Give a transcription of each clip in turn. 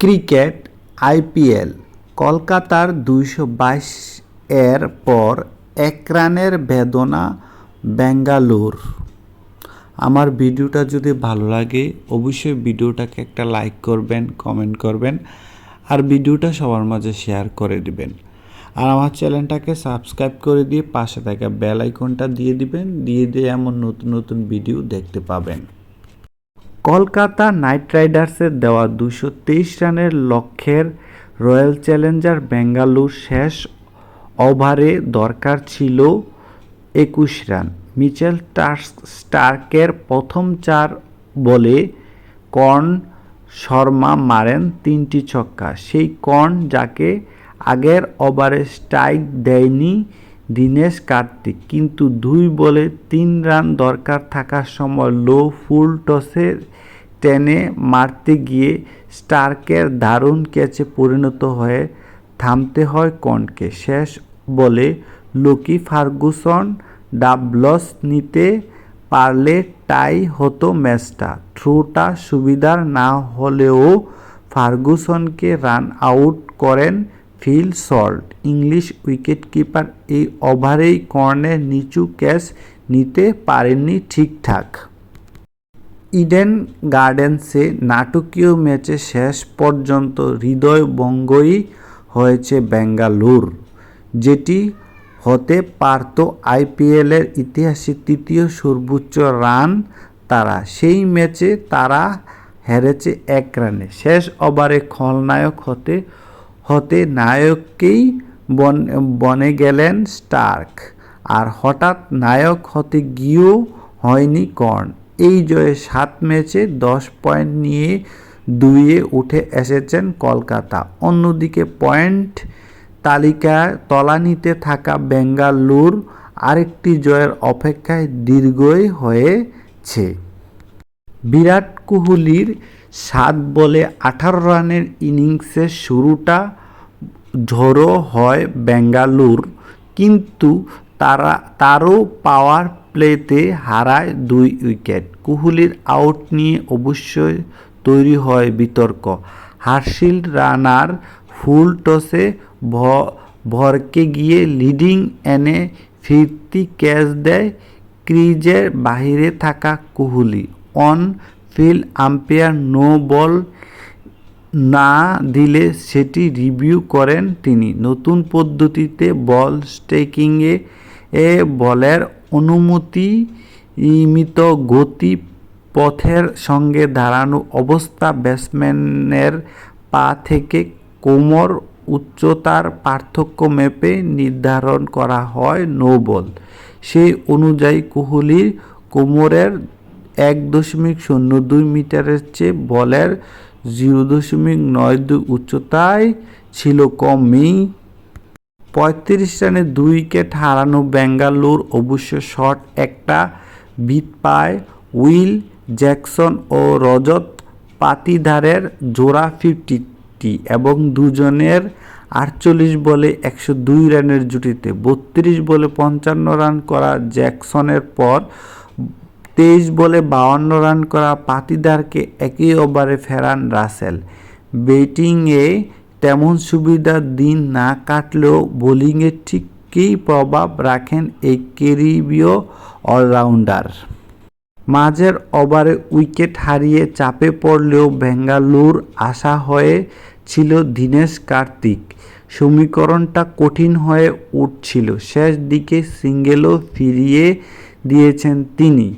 Cricket, IPL, কলকাতার দুইশো বাইশ এর পর এক রানের বেদনা বেঙ্গালুর। আমার ভিডিওটা যদি ভালো লাগে, অবশ্যই ভিডিওটাকে একটা লাইক করবেন, কমেন্ট করবেন, আর ভিডিওটা সবার মাঝে শেয়ার করে দিবেন। আর আমার চ্যানেলটাকে সাবস্ক্রাইব করে দিয়ে পাশে থাকা বেল আইকনটা দিয়ে দিবেন, দিয়ে দিয়ে এমন নতুন নতুন ভিডিও দেখতে পাবেন। কলকাতা নাইট রাইডার্সের দেওয়া দুশো তেইশ রানের লক্ষ্যের রয়্যাল চ্যালেঞ্জার বেঙ্গালুর শেষ ওভারে দরকার ছিল একুশ রান। মিচেল স্টার্কের প্রথম চার বলে কর্ন শর্মা মারেন তিনটি ছক্কা। সেই কর্ন যাকে আগের ওভারে স্ট্রাইক দেয়নি দীনেশ কার্তিক, কিন্তু দুই বলে তিন রান দরকার থাকার সময় লো ফুল টসে টেনে মারতে গিয়ে স্টার্কের দারুণ ক্যাচে পরিণত হয়ে থামতে হয় কনকে। শেষ বলে লোকি ফার্গুসন ডাবলস নিতে পারলে টাই হতো ম্যাচটা। থ্রুটা সুবিধার না হলেও ফার্গুসনকে রান আউট করেন ফিল সল্ট। ইংলিশ উইকেটকিপার এই ওভারেই কর্নের নিচু ক্যাচ নিতে পারেননি ঠিকঠাক। ইডেন গার্ডেন্সে নাটকীয় ম্যাচে শেষ পর্যন্ত হৃদয়ভঙ্গই হয়েছে বেঙ্গালুর, যেটি হতে পারত আইপিএলের ইতিহাসে তৃতীয় সর্বোচ্চ রান তারা। সেই ম্যাচে তারা হেরেছে এক রানে। শেষ ওভারে খলনায়ক হতে হতে নায়ককেই বন, বনে গেলেন স্টার্ক। আর হঠাৎ নায়ক হতে গিয়েও হয়নি কর্ন এই জয়ে সাত ম্যাচে দশ পয়েন্ট নিয়ে দুইয়ে উঠে এসেছেন কলকাতা। অন্যদিকে পয়েন্ট তালিকায় তলানিতে থাকা বেঙ্গালুর আরেকটি জয়ের অপেক্ষায় দীর্ঘই হয়েছে। বিরাট কোহলির সাত বলে আঠারো রানের ইনিংসের শুরুটা ঝড়ো হয় বেঙ্গালুর, কিন্তু তারা, তারও পাওয়ার প্লেতে হারায় দুই উইকেট কোহলির আউট নিয়ে অবশ্যই তৈরি হয় বিতর্ক। হার্শিল রানার ফুল টসে ভরকে গিয়ে লিডিং এনে ফিরতি ক্যাচ দেয় ক্রিজের বাহিরে থাকা Kohli. On field umpire no ball না দিলে সেটি রিভিউ করেন তিনি। নতুন পদ্ধতিতে বল স্টেকিংয়ে এ বলের অনুমতি ইমিত গতি পথের সঙ্গে দাঁড়ানো অবস্থা ব্যাটসম্যানের পা থেকে কোমর উচ্চতার পার্থক্য মেপে নির্ধারণ করা হয় নো বল। সেই অনুযায়ী কোহলির কোমরের এক দশমিক শূন্য দুই মিটারের চেয়ে বলের জিরো দশমিক নয় দুই উচ্চতায় ছিল কমই। পঁয়ত্রিশ রানে দুই উইকেট হারানো বেঙ্গালুর অবশ্য শট একটা বিট পায়। উইল জ্যাকসন ও রজত পাতিদারের জোড়া ফিফটিটি এবং দুজনের আটচল্লিশ বলে একশো দুই রানের জুটিতে বত্রিশ বলে পঞ্চান্ন রান করা জ্যাকসনের পর তেইশ বলে বাউান্ন রান করা পাতিদারকে একই ওভারে ফেরান রাসেল। ব্যাটিংয়ে তেমন সুবিধার দিন না কাটলেও বোলিংয়ে ঠিকই প্রভাব রাখেন এই ক্যারিবীয় অলরাউন্ডার? মাঝের ওভারে উইকেট হারিয়ে চাপে পড়লেও বেঙ্গালুর আশা হয়ে ছিল দীনেশ কার্তিক। সমীকরণটা কঠিন হয়ে উঠছিল। শেষ দিকে সিঙ্গেলও ফিরিয়ে দিয়েছেন তিনি।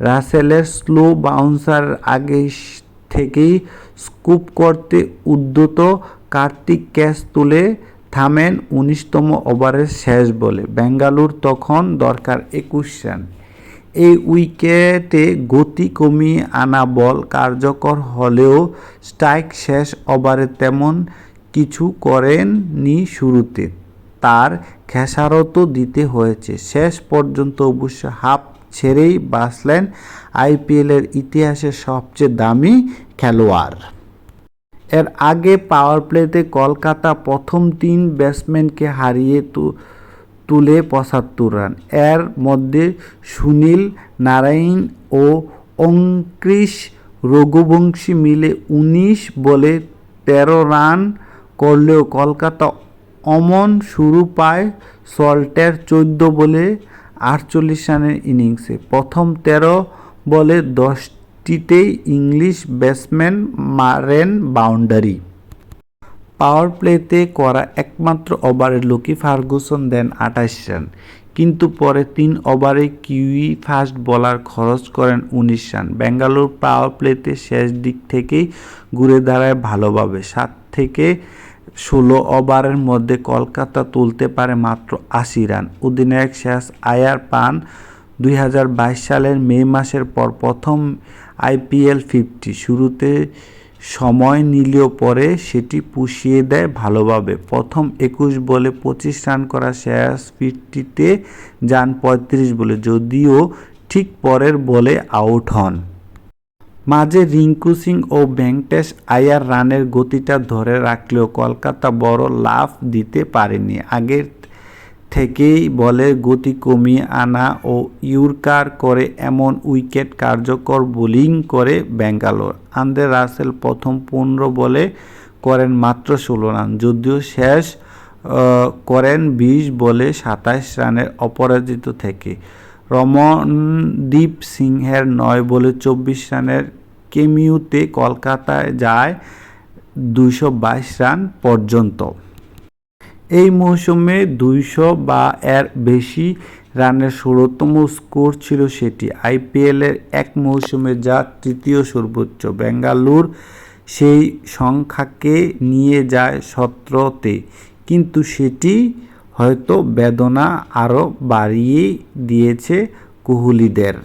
রাসেলের স্লো বাউন্সার আগে থেকেই স্কুপ করতে উদ্যত কার্তিক ক্যাচ তুলে থামেন উনিশতম ওভারের শেষ বলে। বেঙ্গালুর তখন দরকার একুশ রান। এই উইকেটে গতি কমিয়ে আনা বল কার্যকর হলেও স্ট্রাইক শেষ ওভারে তেমন কিছু করেননি শুরুতে। তার খেসারত দিতে হয়েছে। শেষ পর্যন্ত অবশ্য হাফ ছেড়েই বাঁচলেন আইপিএলের ইতিহাসে সবচেয়ে দামি খেলোয়াড়। এর আগে পাওয়ার প্লেতে কলকাতা প্রথম তিন ব্যাটসম্যানকে হারিয়ে তুলে পঁচাত্তর রান এর মধ্যে সুনীল নারায়ণ ও অঙ্কৃশ রঘুবংশী মিলে উনিশ বলে তেরো রান করলেও কলকাতা অমন শুরু পায় সল্টের চোদ্দ বলে আটচল্লিশ রানের ইনিংসে প্রথম তেরো বলে দশটিতেই ইংলিশ ব্যাটসম্যান মারেন বাউন্ডারি। পাওয়ার প্লেতে করা একমাত্র ওভারে লকি ফার্গুসন দেন আঠাশ রান, কিন্তু পরে তিন ওভারে কিউই ফাস্ট বলার খরচ করেন উনিশ রান। বেঙ্গালুরু পাওয়ার প্লেতে শেষ দিক থেকেই ঘুরে দাঁড়ায় ভালোভাবে, সাত থেকে ষোলো ওভারের মধ্যে কলকাতা তুলতে পারে মাত্র আশি রান। অধিনায়ক শেষ, আয়ার পান দুই হাজার বাইশ সালের মে মাসের পর প্রথম আইপিএল ফিফটি। শুরুতে সময় নিলেও পরে সেটি পুষিয়ে দেয় ভালোভাবে। প্রথম একুশ বলে পঁচিশ রান করা শেষ ফিফটিতে যান পঁয়ত্রিশ বলে, যদিও ঠিক পরের বলে আউট হন। মাঝে রিঙ্কু সিং ও ভেঙ্কটেশ আয়ার রানের গতিটা ধরে রাখলেও কলকাতা বড় লাভ দিতে পারেনি। আগের থেকেই বলের গতি কমিয়ে আনা ও ইউরকার করে এমন উইকেট কার্যকর বোলিং করে ব্যাঙ্গালোর। আন্দ্রে রাসেল প্রথম পনেরো বলে করেন মাত্র ষোলো রান, যদিও শেষ করেন বিশ বলে সাতাশ রানের অপরাজিত থেকে। রমনদীপ সিংহের নয় বলে চব্বিশ রানের কেমিউতে কলকাতায় যায় দুইশো বাইশ রান পর্যন্ত। এই মৌসুমে দুইশো বা এর বেশি রানের ষোলোতম স্কোর ছিল সেটি। আইপিএলের এক মৌসুমে যা তৃতীয় সর্বোচ্চ। বেঙ্গালুর সেই সংখ্যাকে নিয়ে যায় সতেরোতে। কিন্তু সেটি হয়তো বেদনা আরও বাড়িয়ে দিয়েছে কোহলিদের।